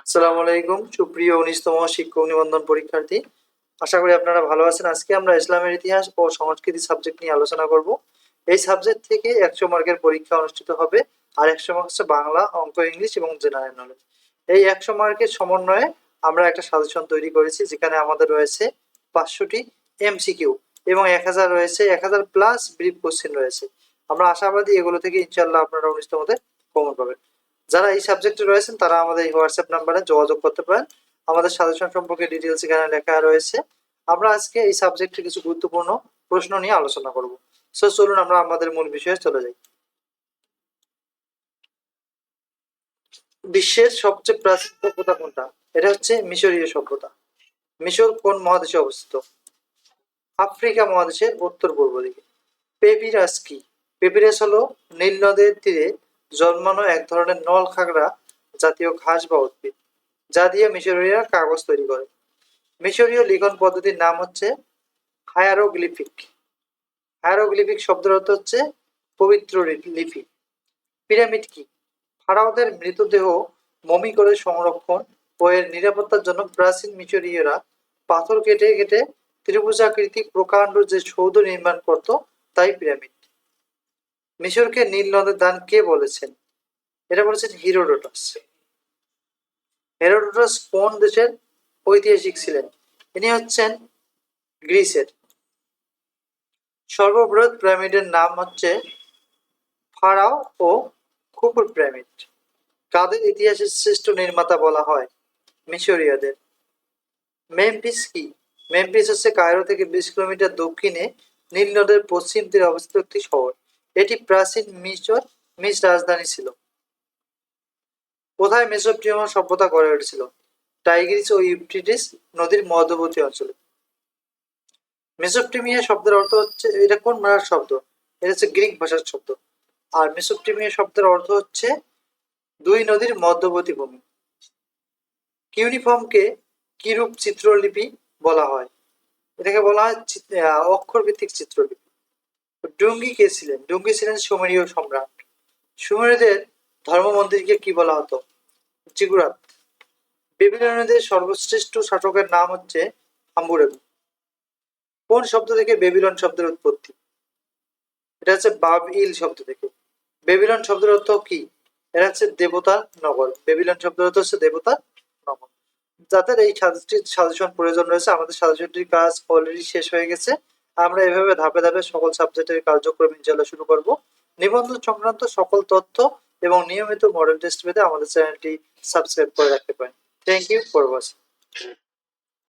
আসসালামু আলাইকুম। সুপ্রিয় উনিশতম শিক্ষক নিবন্ধন পরীক্ষার্থী, আশা করি আপনারা ভালো আছেন। আজকে আমরা ইসলামের ইতিহাস ও সংস্কৃতি সাবজেক্ট নিয়ে আলোচনা করব। এই সাবজেক্ট থেকে একশো মার্কের পরীক্ষা অনুষ্ঠিত হবে আর একশো মার্ক হচ্ছে বাংলা, অঙ্ক, ইংলিশ এবং জেনারেল নলেজ। এই একশো মার্কের সমন্বয়ে আমরা একটা সাজেশন তৈরি করেছি, যেখানে আমাদের রয়েছে পাঁচশোটি এমসিকিউ এবং এক হাজার রয়েছে, এক হাজার প্লাস ব্রিফ কোশ্চেন রয়েছে। আমরা আশাবাদী এগুলো থেকে ইনশাল্লাহ আপনারা উনিশতমতে কমন পাবেন। যারা এই সাবজেক্টে রয়েছেন, তারা আমাদের এই হোয়াটসঅ্যাপ নাম্বারে যোগাযোগ করতে পারেন। আমাদের সাজেশন সম্পর্কে ডিটেলস এখানে লেখা রয়েছে। আমরা আজকে এই সাবজেক্টে কিছু গুরুত্বপূর্ণ প্রশ্ন নিয়ে আলোচনা করব। সো চলুন আমরা আমাদের মূল বিষয়ে চলে যাই। বিশ্বের সবচেয়ে প্রাচীন সভ্যতা কোনটা? এটা হচ্ছে মিশরীয় সভ্যতা। মিশর কোন মহাদেশে অবস্থিত? আফ্রিকা মহাদেশের উত্তর পূর্ব দিকে। পেপিরাস কি? পেপিরাস হলো নীল নদের তীরে জন্মানো এক ধরনের নল খাগড়া জাতীয় ঘাস বা উদ্ভিদ, যা দিয়ে মিশরীয়রা কাগজ তৈরি করে। মিশরীয় লিখন পদ্ধতির নাম হচ্ছে হায়ারোগ্লিফিক। হায়ারোগ্লিফিক শব্দের অর্থ হচ্ছে পবিত্র লিপি। পিরামিড কি? ফারাওদের মৃতদেহ মমি করে সংরক্ষণ ও এর নিরাপত্তার জন্য প্রাচীন মিশরীয়রা পাথর কেটে কেটে ত্রিভুজাকৃতি প্রকাণ্ড যে সৌধ নির্মাণ করত, তাই পিরামিড। মিশরকে নীল নদের দান কে বলেছেন? এটা বলেছেন হিরোডোটাস। হেরোডোটাস কোন দেশের ঐতিহাসিক ছিলেন? ইনি হচ্ছেন গ্রিসের। সর্ববৃহৎ পিরামিডের নাম হচ্ছে ফারাও ও খুপুর পিরামিড। কাদের ইতিহাসের শ্রেষ্ঠ নির্মাতা বলা হয়? মিশরীয়দের। মেমফিস কি? মেমফিস হচ্ছে কায়রো থেকে বিশ কিলোমিটার দক্ষিণে নীল নদের পশ্চিম তীরে অবস্থিত একটি শহর। প্রাচীন মিশর মিস রাজধানী ছিল। কোথায় মেসোপটেমিয়া সভ্যতা গড়ে উঠেছিল? টাইগ্রিস ও ইউফ্রিটিস নদীর মধ্যবর্তী অঞ্চলে। মেসোপটেমিয়া শব্দের অর্থ হচ্ছে, এটা কোন ভাষার শব্দ? এটা হচ্ছে গ্রিক ভাষার শব্দ। আর মেসোপটেমিয়া শব্দের অর্থ হচ্ছে দুই নদীর মধ্যবর্তী ভূমি। কিউনিফর্মকে কিরূপ চিত্রলিপি বলা হয়? এটাকে বলা হয় অক্ষরভিত্তিক চিত্রলিপি। ডুঙ্গি কে ছিলেন? ডুঙ্গি ছিলেন সুমেরীয় সম্রাট। সুমেরীয়দের ধর্ম মন্দিরকে কি বলা হতো? জিগুরাত। বেবিলনীয়দের সর্বশ্রেষ্ঠ শাসকের নাম হচ্ছে হাম্বুরেবু। কোন শব্দ থেকে বেবিলন শব্দের উৎপত্তি? এটা হচ্ছে বাব ইল শব্দ থেকে। বেবিলন শব্দের অর্থ কি? এটা হচ্ছে দেবতা নগর। বেবিলন শব্দের অর্থ হচ্ছে দেবতা নগর। যাদের এই সাজেশন প্রয়োজন রয়েছে, আমাদের সাজেশনটির কাজ অলরেডি শেষ হয়ে গেছে। আমরা এভাবে ধাপে ধাপে সকল সাবজেক্টের কার্যক্রম ইনশাল্লাহ শুরু করব। নিবন্ধন সংক্রান্ত সকল তথ্য এবং নিয়মিত মডেল টেস্ট পেতে আমাদের চ্যানেলটি সাবস্ক্রাইব করে রাখতে পারেন। Thank you for watching